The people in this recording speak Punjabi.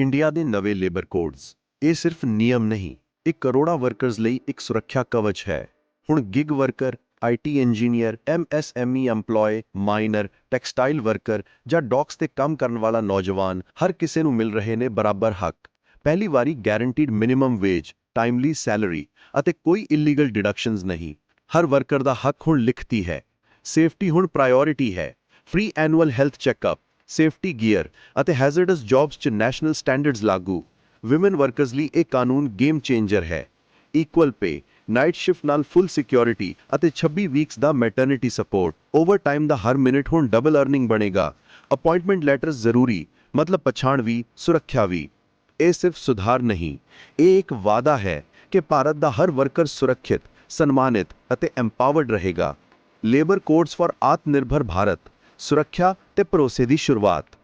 ਇੰਡੀਆ ਦੇ ਨਵੇਂ ਲੇਬਰ ਕੋਡਸ ਇਹ ਸਿਰਫ ਨਿਯਮ ਨਹੀਂ, ਇਹ ਕਰੋੜਾਂ ਵਰਕਰਸ ਲਈ ਇੱਕ ਸੁਰੱਖਿਆ ਕਵਚ ਹੈ। ਹੁਣ gig worker IT engineer MSME EMPLOYE miner textile worker ਜਾਂ ਡੌਕਸ ਤੇ ਕੰਮ ਕਰਨ ਵਾਲਾ ਨੌਜਵਾਨ ਹਰ ਕਿਸੇ ਨੂੰ ਮਿਲ ਰਹੇ ਨੇ ਬਰਾਬਰ ਹੱਕ। ਪਹਿਲੀ ਵਾਰੀ guaranteed minimum wage timely salary ਅਤੇ ਕੋਈ ਇਲੀਗਲ ਡਿਡਕਸ਼ਨਸ ਨਹੀਂ। ਹਰ ਵਰਕਰ ਦਾ ਹੱਕ ਹੁਣ ਲਿਖਤੀ ਹੈ। ਸੇਫਟੀ ਹੁਣ ਪ੍ਰਾਇੋਰਿਟੀ ਹੈ। Free annual health checkup safety gear ਅਤੇ ਹੈਜ਼ਰਡਸ ਜੌਬਸ 'ਚ ਨੈਸ਼ਨਲ ਸਟੈਂਡਰਡਸ ਲਾਗੂ। ਔਮਨ ਵਰਕਰਸ ਲਈ ਇਹ ਕਾਨੂੰਨ ਗੇਮ ਚੇਂਜਰ ਹੈ। ਇਕੁਅਲ ਪੇ ਨਾਈਟ ਸ਼ਿਫਟ ਨਾਲ ਫੁੱਲ ਸਿਕਿਉਰਿਟੀ ਅਤੇ 26 ਵੀਕਸ ਦਾ ਮੈਟਰਨਿਟੀ ਸਪੋਰਟ ਓਵਰਟਾਈਮ ਦਾ ਹਰ ਮਿੰਟ ਹੁਣ ਡਬਲ ਅਰਨਿੰਗ ਬਣੇਗਾ। ਅਪਾਇੰਟਮੈਂਟ ਲੈਟਰ ਜ਼ਰੂਰੀ, ਮਤਲਬ ਪਛਾਣ ਵੀ, ਸੁਰੱਖਿਆ ਵੀ। ਇਹ ਸਿਰਫ ਸੁਧਾਰ ਨਹੀਂ, ਇਹ ਇੱਕ ਵਾਅਦਾ ਹੈ ਕਿ ਭਾਰਤ ਦਾ ਹਰ ਵਰਕਰ ਸੁਰੱਖਿਅਤ, ਸਨਮਾਨਿਤ ਅਤੇ ਐਮਪਾਵਰਡ ਰਹੇਗਾ। Labour codes for Atmanirbhar Bharat. ਸੁਰੱਖਿਆ ਅਤੇ ਭਰੋਸੇ ਦੀ ਸ਼ੁਰੂਆਤ।